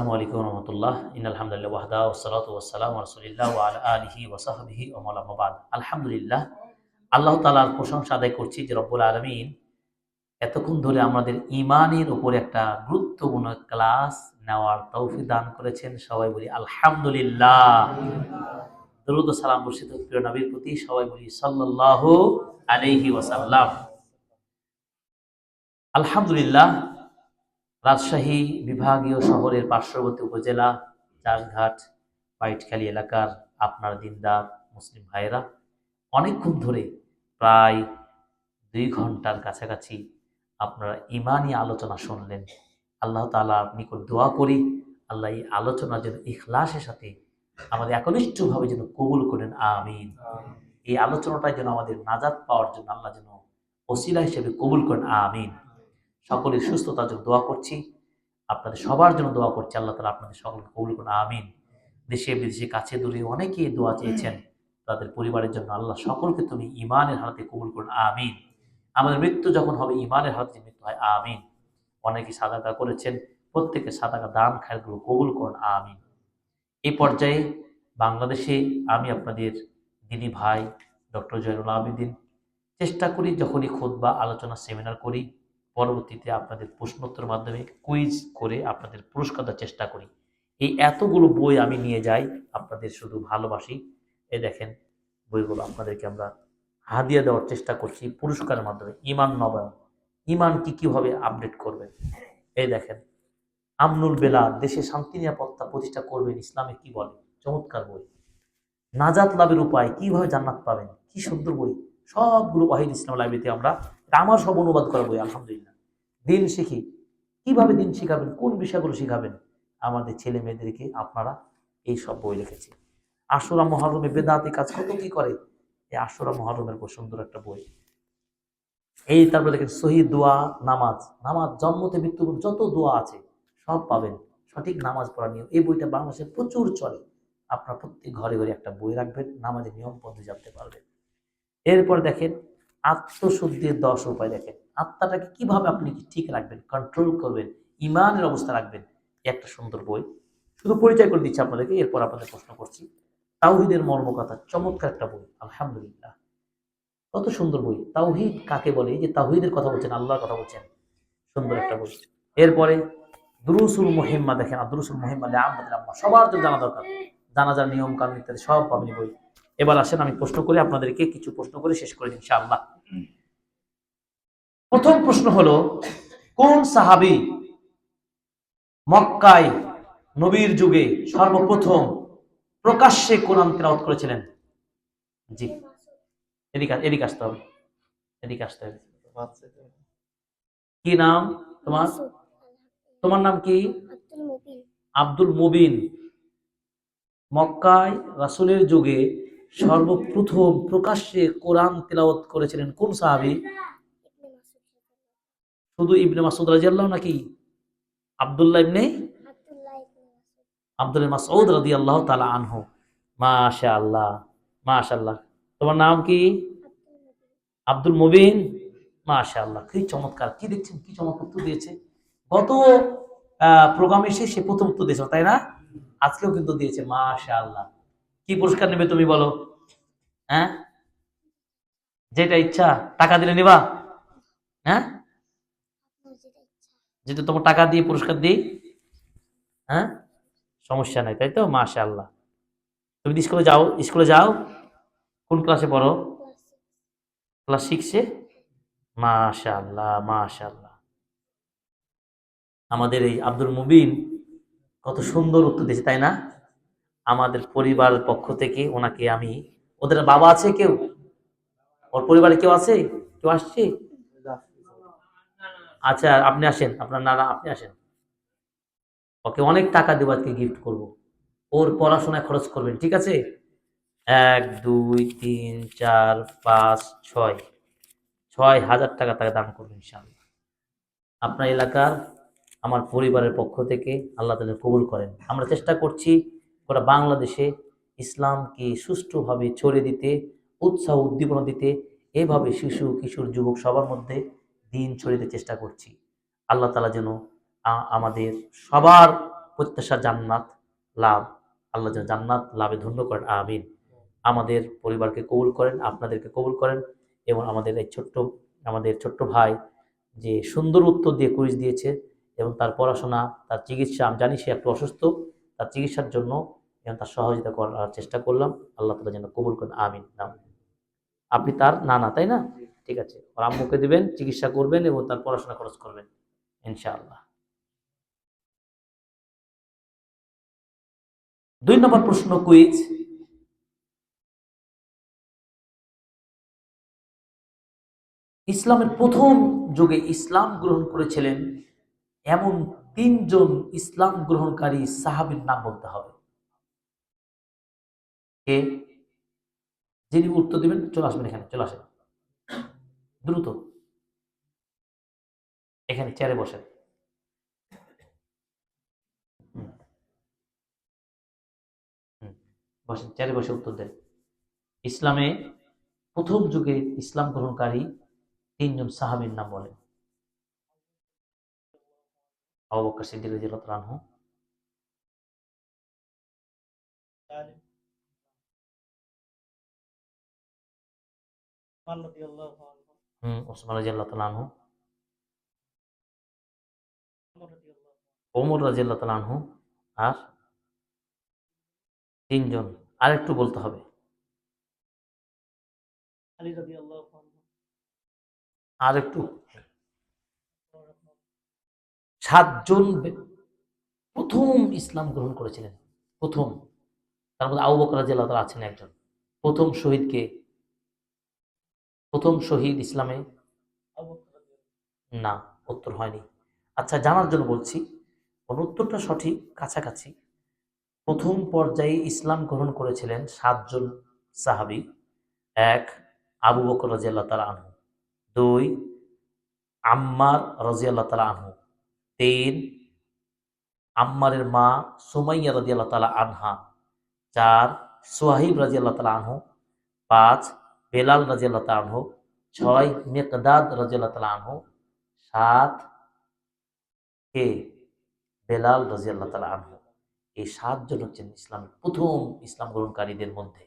আলহামদুলিল্লাহ আলিহি আল্লাহ তালার প্রশংসা আদায় করছি যে রব্বুল আলমিন এতক্ষণ ধরে আমাদের ইমানের একটা গুরুত্বপূর্ণ ক্লাস নেওয়ার তৌফি দান করেছেন। সবাই বলি আলহামদুলিল্লাহ। দরুদ সালাম বর্ষিত প্রিয় নবীর প্রতি। সবাই বলি সাল্লাহ আলাইহি ওয়াসাল্লাম। আলহামদুলিল্লাহ রাজশাহী বিভাগীয় শহরের পার্শ্ববর্তী উপজেলা চাষঘাট পাইটখালী এলাকার আপনার দিনদার মুসলিম ভাইয়েরা অনেকক্ষণ ধরে প্রায় দুই ঘণ্টার কাছাকাছি আপনারা ইমানই আলোচনা শুনলেন। আল্লাহ তালার নিকট দোয়া করি আল্লাহ এই আলোচনা যেন ইখলাসের সাথে আমাদের একনিষ্ঠভাবে যেন কবুল করেন আমিন। এই আলোচনাটা যেন আমাদের নাজাত পাওয়ার জন্য আল্লাহ যেন ওসিলা হিসেবে কবুল করেন আমিন। সকলের সুস্থতার জন্য দোয়া করছি। আপনাদের সবার জন্য দোয়া করছি। আল্লাহ তালা আপনাদের সকলকে কবুল করুন, আমিন। দেশে বিদেশে কাছে দূরে অনেকেই দোয়া চেয়েছেন। তাদের পরিবারের জন্য আল্লাহ সকলকে তুমি ইমানের হাতে কবুল করুন, আমিন। আমাদের মৃত্যু যখন হবে ইমানের হাতে মৃত্যু হয়, আমিন। অনেকে সাদাকা করেছেন প্রত্যেকে সাদাকা দান খায়গুলো কবুল করুন, আমিন। এই পর্যায়ে বাংলাদেশে আমি আপনাদের দিনী ভাই ডক্টর জয়নুল আবিদিন চেষ্টা করি যখনই খোদ বা আলোচনা সেমিনার করি। পরবর্তীতে আপনাদের প্রশ্নোত্তর মাধ্যমে কুইজ করে আপনাদের পুরস্কার দেওয়ার চেষ্টা করি। এই এতগুলো বই আমি নিয়ে যাই, আপনাদের শুধু ভালোবাসি। এই দেখেন, বইগুলো আপনাদেরকে আমরা হাদিয়া দেওয়ার চেষ্টা করছি পুরস্কারের মাধ্যমে। ইমান নবায়ন। ইমান কি কীভাবে আপডেট করবেন এই দেখেন, আমনুল বেলা দেশে শান্তি, নিরাপত্তা প্রতিষ্ঠা করবেন ইসলামে কি বলে? চমৎকার বই। নাজাত লাভের উপায়, কীভাবে জান্নাত পাবেন? কি সুন্দর বই। সবগুলো ওয়াহিদ ইসলাম লাইব্রেরিতে আমরা আমার সব অনুবাদ করা বই, আলহামদুলিল্লাহ। দিন শিখি। কীভাবে দিন শিখাবেন? কোন বিষয়গুলো শিখাবেন? আমাদের ছেলে মেয়েদেরকে আপনারা এই সব বই লিখেছে আশুরা মহরমে বেদাতি কাজ কত কি করে? এই আশুরা মহরমের উপর সুন্দর একটা বই। এই তারপরে দেখেন শহীদ দোয়া, নামাজ। নামাজ, জন্মতে মৃত্যু যত দোয়া আছে, সব পাবেন। সঠিক নামাজ পড়া নিয়ম। এই বইটা বাংলাদেশে প্রচুর চলে। আপনার প্রত্যেক ঘরে ঘরে একটা বই রাখবেন। নামাজের নিয়ম পদ্ধতি জানতে পারবেন। এরপর দেখেন আত্মশুদ্ধির দশ উপায় দেখেন। আত্মাটাকে কীভাবে আপনি ঠিক রাখবেন কন্ট্রোল করবেন, ইমানের অবস্থা রাখবেন একটা সুন্দর বই। শুধু পরিচয় করে দিচ্ছি আপনাদেরকে, এরপর আপনাদের প্রশ্ন করছি। তাওহিদের মর্মকথা, চমৎকার একটা বই, আলহামদুলিল্লাহ। কত সুন্দর বই। তাওহিদ কাকে বলে? যে তাওহিদের কথা বলছেন, আল্লাহর কথা বলছেন, সুন্দর একটা বই। এরপরে দুরুসুল মহিম্মা দেখেন আর দুরুসুল মহিম্মা আম্মা, সবার জন্য জানা দরকার। জানাজার নিয়ম কানুন ইত্যাদি সব পাবেন বই। এবার আসেন আমি প্রশ্ন করে আপনাদেরকে কিছু প্রশ্ন করে শেষ করে দিন ইনশাআল্লাহ। প্রথম প্রশ্ন হলো কোন সাহাবি মক্কায় নবীর যুগে সর্বপ্রথম প্রকাশ্যে কোরআন তেলাওয়াত করেছিলেন? জি। এদিকে এদিকে আসতে হবে। এদিকে আসতে হবে। কি নাম তোমার? তোমার নাম কি? আব্দুল মুবিন। আব্দুল মুবিন। মক্কায় রাসূলের যুগে সর্বপ্রথম প্রকাশ্যে কোরআন তেলাওয়াত করেছিলেন কোন সাহাবী? শুধু ইবনে মাসুদ রাদিয়াল্লাহু নাকি আব্দুল্লাহ ইবনে ইবনে মাসুদ আব্দুল মাসউদ রাদিয়াল্লাহু তাআলা আনহু? মাশাআল্লাহ মাশাআল্লাহ। তোমার নাম কি? আব্দুল মুবিন। আব্দুল মুবিন মাশাআল্লাহ, কি চমৎকার। কি দেখছেন? কি চমৎকার উত্তর দিয়েছে? গত প্রোগ্রামে এসে সে প্রথম উত্তর দিয়েছে, তাই না? আজকেও কিন্তু দিয়েছে, মাশাআল্লাহ। কি পুরস্কার নেবে তুমি বলো? হ্যাঁ? যেটা ইচ্ছা, টাকা দিলে নিবা? হ্যাঁ? যেটা তোমার টাকা দিয়ে পুরস্কার দিই হ্যাঁ? সমস্যা নাই, তাই তো? মাশাআল্লাহ। তুমি তো স্কুলে যাও? স্কুলে যাও? কোন ক্লাসে পড়ো? ক্লাস সিক্সে মাশাআল্লাহ মাশাআল্লাহ। আমাদের এই আব্দুল মুবিন কত সুন্দর উত্তর দিয়েছে, তাই না? আমাদের পরিবার পক্ষ থেকে ওনাকে আমি, ওদের বাবা আছে কেউ? ওর পরিবারে কেউ আছে? কেউ আসছে? আচ্ছা আপনি আসেন, আপনার নানা, আপনি আসেন। ওকে অনেক টাকা দেবো আজকে গিফট করব। ওর পড়াশোনায় খরচ করবেন, ঠিক আছে? এক, দুই, তিন, চার, পাঁচ, ছয়। ছয় হাজার টাকা তাকে দান করবেন ইনশাআল্লাহ। আপনার এলাকার, আমার পরিবারের পক্ষ থেকে আল্লাহ তাদের কবুল করেন। আমরা চেষ্টা করছি গোটা বাংলাদেশে ইসলামকে সুষ্ঠুভাবে ছড়িয়ে দিতে, উৎসাহ উদ্দীপনা দিতে, এভাবে শিশু, কিশোর, যুবক সবার মধ্যে দিন ছড়িয়ে দিতে চেষ্টা করছি। আল্লাহ তালা যেন আমাদের সবার প্রত্যাশা জান্নাত লাভ, আল্লাহ যেন জান্নাত লাভে ধন্য করেন, আমিন। আমাদের পরিবারকে কবুল করেন, আপনাদেরকে কবুল করেন এবং আমাদের এই ছোট্ট, আমাদের ছোট্ট ভাই যে সুন্দর উত্তর দিয়ে কুইজ দিয়েছে এবং তার পড়াশোনা, তার চিকিৎসা, আমি জানি সে একটু অসুস্থ, তার চিকিৎসার জন্য এবং তার সহযোগিতা করার চেষ্টা করলাম। আল্লাহ তালা যেন কবুল করেন আমিন। নাম। আপনি তার নানা তাই না? ঠিক আছে। ওর আম্মুকে দিবেন চিকিৎসা করবেন এবং তার পড়াশোনা খরচ করবেন ইনশাআল্লাহ। দুই নম্বর প্রশ্ন কুইজ। ইসলামের প্রথম যুগে ইসলাম গ্রহণ করেছিলেন এমন তিনজন ইসলাম গ্রহণকারী সাহাবীর নাম বলতে হবে। কে? যিনি উত্তর দিবেন, চলে আসবেন এখানে, চলে আসেন। দ্রুত। এখানে চেয়ারে বসেন। বসেন চেয়ারে বসে উত্তর দেন। ইসলামে প্রথম যুগে ইসলাম গ্রহণকারী তিনজন সাহাবীর নাম বলেন। আবু বকর সিদ্দিক রাদিয়াল্লাহু তাআলা আনহু। হুম ওসমান রাদিয়াল্লাহু আনহু। ওমর রাদিয়াল্লাহু তাআলা আনহু আর তিনজন। আরেকটু বলতে হবে। আর একটু সাতজন প্রথম ইসলাম গ্রহণ করেছিলেন। প্রথম। তার মধ্যে আবু বকর তাআলা আছেন একজন। প্রথম শহীদকে প্রথম শহীদ ইসলামে না, উত্তর হয়নি। আচ্ছা জানার জন্য বলছি উত্তরটা সঠিক, কাছাকাছি। প্রথম পর্যায়ে ইসলাম গ্রহণ করেছিলেন সাতজন সাহাবি। এক, আবু বকর রাজিয়াল্লাহ তালা আনহু। দুই, আম্মার রাজিয়াল্লাহ তালা আনহু। তিন, আম্মারের মা সুমাইয়া রাজিয়াল্লাহ তালা আনহা। চার, সোহাইব রাজিয়াল্লাহ তালা আনহু। পাঁচ বেলাল রাজিয়াল্লাহ তালা আনহু, ছয় মেকদাদ রাজিয়াল্লাহ তালা আনহু, সাত কে বেলাল রাজিয়াল্লাহ তালা আনহু। এই সাতজন হচ্ছেন ইসলামের প্রথম ইসলাম গ্রহণকারীদের মধ্যে।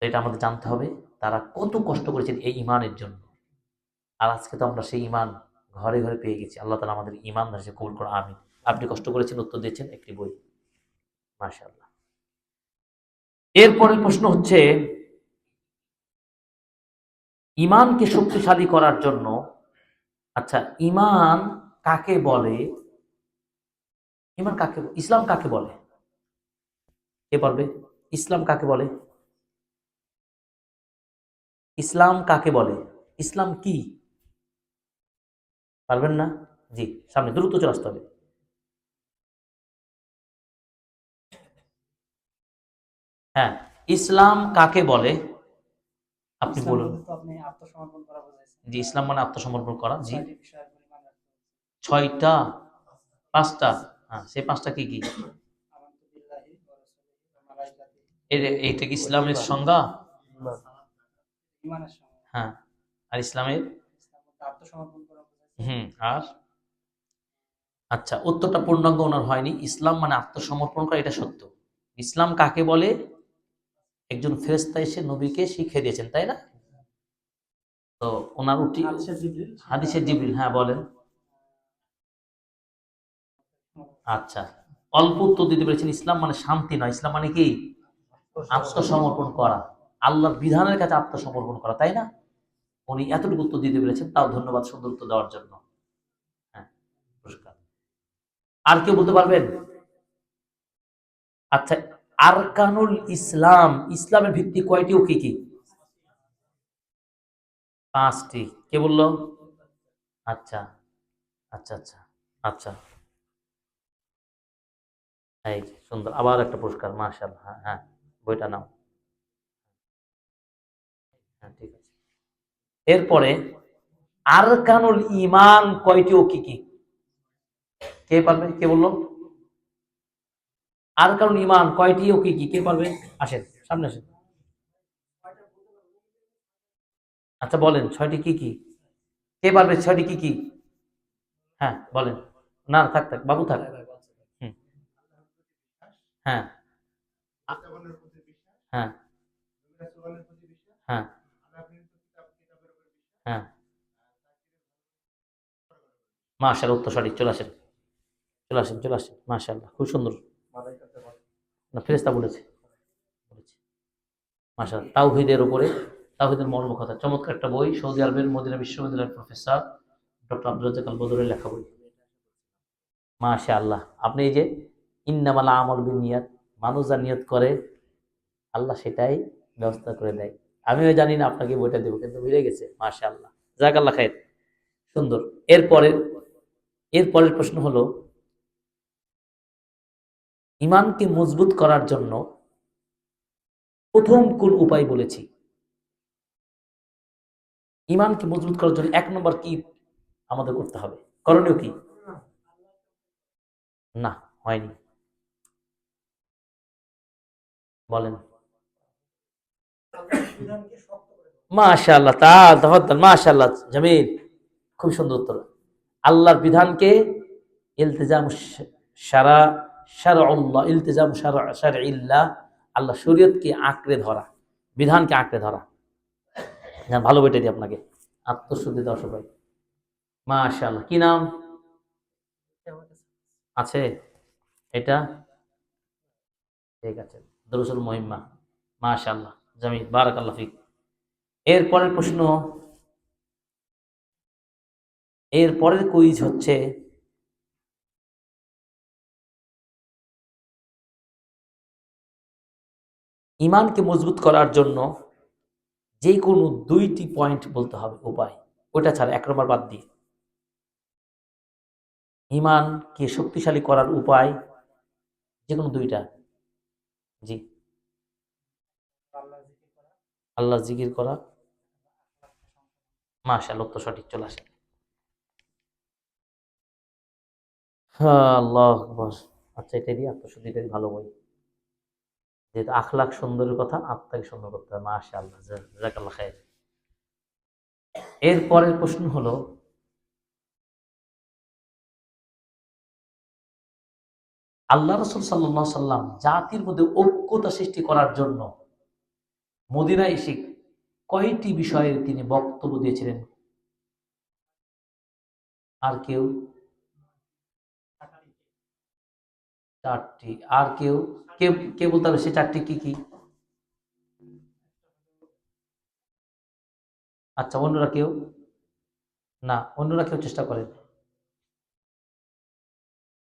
এটা আমাদের জানতে হবে, তারা কত কষ্ট করেছেন এই ইমানের জন্য। আর আজকে তো আমরা সেই ইমান ঘরে ঘরে পেয়ে গেছি। আল্লাহ তালা আমাদের ইমান ধরে কবুল করে আমিন। আপনি কষ্ট করেছেন, উত্তর দিয়েছেন, একটি বই। মাশাআল্লাহ। এরপরের প্রশ্ন হচ্ছে, ইমানকে শক্তিশালী করার জন্য আচ্ছা ইমান কাকে বলে? ইমান কাকে, ইসলাম কাকে বলে? কে পারবে ইসলাম কাকে বলে? ইসলাম কাকে বলে? ইসলাম কি? পারবেন না? জি, সামনে দ্রুত চলে আসতে হবে। হ্যাঁ ইসলাম কাকে বলে? আপনি বলুন। বলতে তো আপনি আত্মসমর্পণ করা বোঝাইছেন। জি ইসলাম মানে আত্মসমর্পণ করা জি। ছয়টি পাঁচটা? হ্যাঁ সেই পাঁচটা কি কি? এইটা কি ইসলামের সংজ্ঞা? হ্যাঁ আর ইসলামের? হুম আর? আচ্ছা উত্তরটা পূর্ণাঙ্গ ওনার হয়নি। ইসলাম মানে আত্মসমর্পণ করা এটা সত্য। ইসলাম কাকে বলে? একজন ফেরেস্তা এসে নবীকে শিখিয়ে দিয়েছেন তাই না? তো ওনার উঠি হাদিসে জিবরিল হ্যাঁ বলেন। আচ্ছা অল্প উত্তর দিতে পেরেছেন ইসলাম মানে শান্তি নয়। ইসলাম মানে কি? আত্মসমর্পণ করা। আল্লাহর বিধানের কাছে আত্মসমর্পণ করা তাই না? উনি এতটুকু উত্তর দিতে পেরেছেন তাও ধন্যবাদ সুন্দর উত্তর দেওয়ার জন্য। হ্যাঁ পুরস্কার। আর কেউ বলতে পারবেন? আচ্ছা আরকানুল ইসলাম ইসলামের ভিত্তি কয়টি ও কি কি? পাঁচটি। কে বলল? আচ্ছা আচ্ছা আচ্ছা আচ্ছা। এই সুন্দর। আবার একটা পুরস্কার মার্শাল হ্যাঁ হ্যাঁ বইটা নাও। হ্যাঁ ঠিক আছে। এরপরে, আরকানুল ইমান কয়টি ও কি কি? কে পারবে? কে বলল? আরকানুল ইমান, কয়টি ও কি কি, কে পারবে আসেন, সামনে আসেন। আচ্ছা বলেন, ছয়টি কি কি? কে পারবে ছয়টি কি কি? হ্যাঁ বলেন। না, থাক থাক, বাবু থাক। হ্যাঁ। হ্যাঁ। হ্যাঁ। হ্যাঁ। মাশাআল্লাহ, উত্তর সঠিক, চলে আসেন। চলে আসেন চলে আসেন। মাশাআল্লাহ, খুব সুন্দর। না ফেরেস্তা বলেছে। বলেছে। মাশাআল্লাহ। তাওহীদের উপরে, তাওহিদের মর্ম কথা। চমৎকার একটা বই, সৌদি আরবের মদিনা বিশ্ববিদ্যালয়ের professor doctor Abdul Razzaq al বদরের লেখা বই। মাশাআল্লাহ। আপনি এই যে, ইন্নামাল আমল বিনিয়াত মানুষ যা নিয়ত করে, আল্লাহ সেটাই ব্যবস্থা করে দেয়। আমিও জানি না আপনাকে বইটা দেবো, কিন্তু মিলে গেছে। মাশাআল্লাহ। জাক আল্লাহ খায়ের সুন্দর। এরপরে এরপরের প্রশ্ন হলো ইমানকে মজবুত করার জন্য প্রথম কোন উপায় বলেছি? ইমানকে মজবুত করার জন্য এক নম্বর কি আমাদের করতে হবে? করণীয় কি? না, হয়নি। বলেন। মাশাআল্লাহ, তা মাশাআল্লাহ, জামিল। খুব সুন্দর উত্তর। আল্লাহর বিধানকে ইলতিজাম সারা শারআল্লাহ, ইলতিজাম সারা শারঈল্লাহ, আল্লাহ শরীয়তকে আঁকড়ে ধরা, বিধানকে আঁকড়ে ধরা। ভালো বেটে দিই আপনাকে। আত্মশুদ্ধি দাও সবাই। মাশাআল্লাহ, কি নাম? আছে? এটা? ঠিক আছে, দরুসুল মহিম্মা। মাশাআল্লাহ, জামিল, বারাকাল্লাহ ফিক। এর পরের প্রশ্ন এর পরের কুইজ হচ্ছে ইমানকে মজবুত করার জন্য যে কোনো দুইটি পয়েন্ট বলতে হবে উপায়। ওটা ছাড়া এক নম্বর বাদ দিয়ে। ইমানকে শক্তিশালী করার উপায় যে কোনো দুইটা। জি। আল্লাহ জিকির করা। মাশাল উত্তর সঠিক চলে আসে। হ্যাঁ আল্লাহ আচ্ছা এটা দিয়ে আত্মশুদ্ধিটা ভালো বই যেহেতু আখলাখ সুন্দরের কথা আত্মাকে সুন্দর করতে হবে। মাশা আল্লাহ জাকাল্লাহ খায়ের এরপরের প্রশ্ন হলো, আল্লাহ রসুল সাল্লাহ সাল্লাম জাতির মধ্যে ঐক্যতা সৃষ্টি করার জন্য মদিনা এসে কয়টি বিষয়ে তিনি বক্তব্য দিয়েছিলেন? আর কেউ? চারটি। আর কেউ? কে কে বলতে হবে সে চারটি কি কি? আচ্ছা অন্যরা কেউ? না, অন্যরা কেউ চেষ্টা করেন।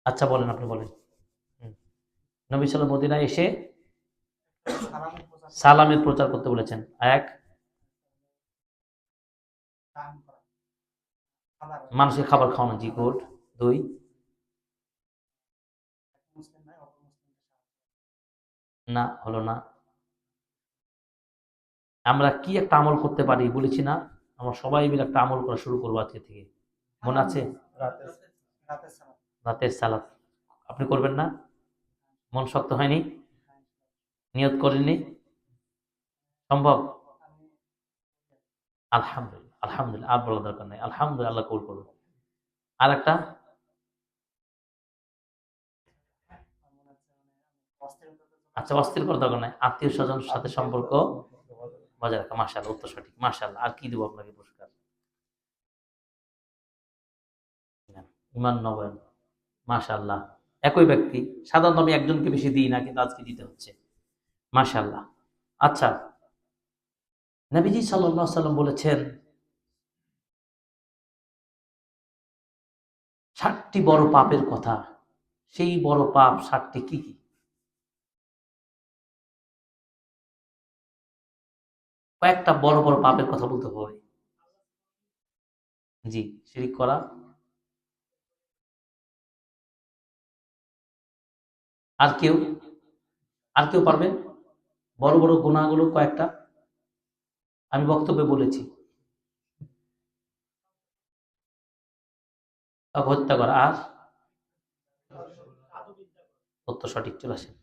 আচ্ছা বলেন আপনি, বলেন। নবী সাল মদিনায় এসে সালামের প্রচার করতে বলেছেন। এক? মানুষের খাবার খাওয়ানো, জি, গুড। দুই মুসলিম নয় অপর মুসলিমকে সাহায্য না হলো না। আমরা কি একটা আমল করতে পারি বলেছি না? আমরা সবাই মিলে একটা আমল করা শুরু করব আজকে থেকে। মনে আছে? রাতের সালাত। আপনি করবেন না? মন শক্ত হয়নি? নিয়ত করেননি? সম্ভব? আলহামদুলিল্লাহ আলহামদুলিল্লাহ আর বলার দরকার নেই। আলহামদুলিল্লাহ আল্লাহ কবুল করুন। আর একটা আমার মনে হচ্ছে মানে আমি অস্থিরতার জন্য আচ্ছা অস্থির করার দরকার নাই আত্মীয় স্বজনের সাথে সম্পর্ক বজায় রাখা। মাশাল উত্তর সঠিক। মাশাল আর কি দেবো আপনাকে পুরস্কার? ইমান নবয়ন। মাশাল্লাহ একই ব্যক্তি। সাধারণত আমি একজনকে বেশি দিই না কিন্তু আজকে দিতে হচ্ছে। মাশাল্লাহ আচ্ছা নবীজি সাল্লাহ সাল্লাম বলেছেন ষাটটি বড় পাপের কথা। সেই বড় পাপ ষাটটি কি কি? কয়েকটা বড় বড় পাপের কথা বলতে হবে জি, শিরিক করা। আর কেউ? আর কেউ পারবে? বড় বড় গুণাগুলো কয়েকটা। আমি বক্তব্যে বলেছি। হত্যা করা। আর? সঠিক চলে আসেন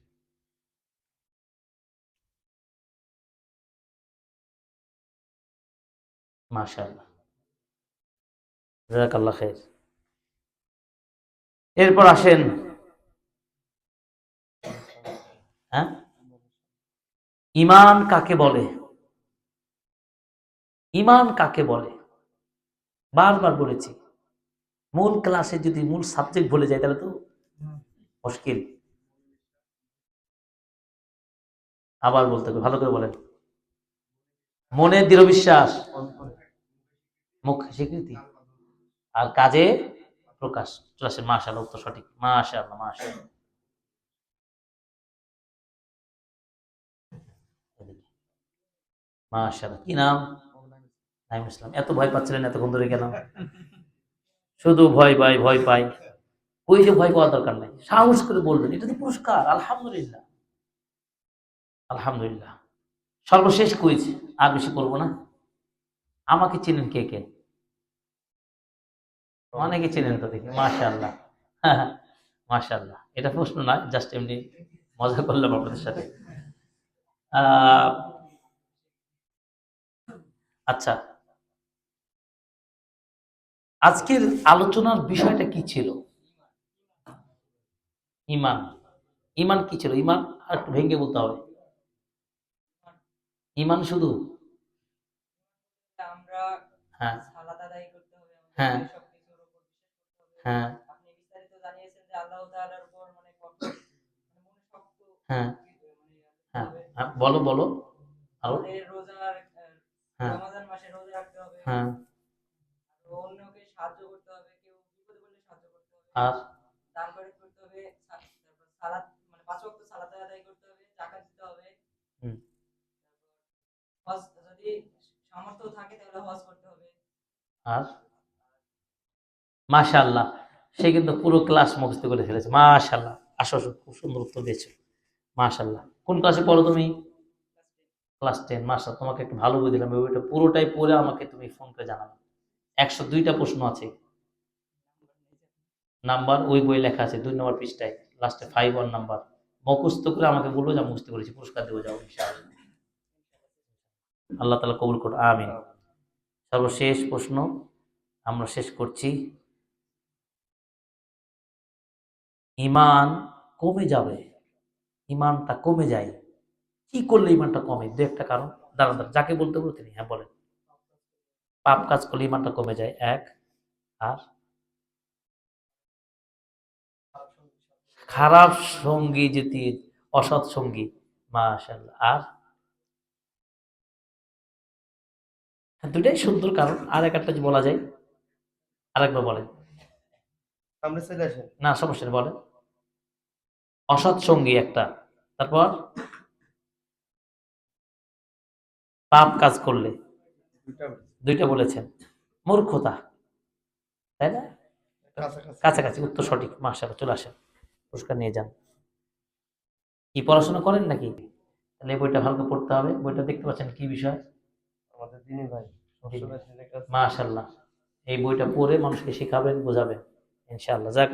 খের এরপর আসেন। হ্যাঁ? ইমান কাকে বলে? ইমান কাকে বলে? বারবার বলেছি। মূল ক্লাসে যদি মূল সাবজেক্ট ভুলে যায় তাহলে তো মুশকিল। আবার বলতে হবে, ভালো করে বলেন। মনের দৃঢ় বিশ্বাস। মুখ স্বীকৃতি আর কাজে প্রকাশ। চলে আসেন উত্তর সঠিক। মাশাল কি নাম? নাইম ইসলাম। এত ভয় পাচ্ছিলেন এতক্ষণ ধরে শুধু ভয় পাই ভয় পাই। ওই যে ভয় পাওয়ার দরকার নাই। সাহস করে বলবেন, এটা তো পুরস্কার, আলহামদুলিল্লাহ। আলহামদুলিল্লাহ। সর্বশেষ কুইজ, আর বেশি করব না। আমাকে চিনেন কে কে? অনেকে চিনেন তো দেখি মাশাল্লাহ মাশাল্লাহ এটা প্রশ্ন না জাস্ট এমনি মজা করলাম আপনাদের সাথে। আচ্ছা। আজকের আলোচনার বিষয়টা কি ছিল? ইমান। ইমান কি ছিল? ইমান আর একটু ভেঙে বলতে হবে। ইমান শুধু? হ্যাঁ। হ্যাঁ। সবকিছুর উপর বিশ্বাস করতে হবে হ্যাঁ। আপনি বিস্তারিত জানিয়েছেন যে আল্লাহ তাআলার উপর মানে মানে মনে হ্যাঁ। মানে হ্যাঁ। বলো বলো। আরও? আহ, হ্যাঁ। রমাদান মাসে রোজা রাখতে হবে। হ্যাঁ। আর অন্যকে মাশাল্লাহ সে কিন্তু পুরো ক্লাস মুখস্থ করে ফেলেছে। মাশাল্লাহ আসো খুব সুন্দর উত্তর দিয়েছ। মাশাল্লাহ কোন ক্লাসে পড়ো তুমি? ক্লাস টেন মাসা তোমাকে একটু ভালো বই দিলাম। বইটা পুরোটাই পড়ে আমাকে তুমি ফোন করে জানাবে। একশো দুইটা প্রশ্ন আছে। নাম্বার ওই বই লেখা আছে। দুই নম্বর পৃষ্ঠায়। লাস্টে ফাইভ ওয়ান নাম্বার মুখস্থ করে আমাকে বলব যে মুখস্থ করেছি। পুরস্কার দেবো, যাও আল্লাহ তালা কবুল করো আমিন। সর্বশেষ প্রশ্ন আমরা শেষ করছি। ইমান কমে যাবে। ইমানটা কমে যায়। কি করলে ইমানটা কমে? দু একটা কারণ। দাঁড়ান দাঁড়ান যাকে বলতে বলতে তিনি। হ্যাঁ বলেন। পাপ কাজ করলে ইমানটা কমে যায়। এক আর? খারাপ সঙ্গী যদি অসৎ সঙ্গী। মাশাল আর? হ্যাঁ, দুটাই সুন্দর কারণ। আর এক একটা বলা যায় আরেকবার বলেন। না সমস্যা নেই বলেন। অসৎ সঙ্গী একটা। তারপর? পাপ কাজ করলে। দুইটা বলেছেন। মূর্খতা। তাই না? কাছাকাছি। উত্তর সঠিক। মাসাল চলে আসেন। পুরস্কার নিয়ে যান। কি পড়াশোনা করেন নাকি? তাহলে বইটা ভালো করে পড়তে হবে। বইটা দেখতে পাচ্ছেন কি বিষয়? আমাদের দিনী ভাই মাশাল্লাহ এই বইটা পড়ে মানুষকে শেখাবেন বোঝাবেন। ইনশাআল্লাহ। যা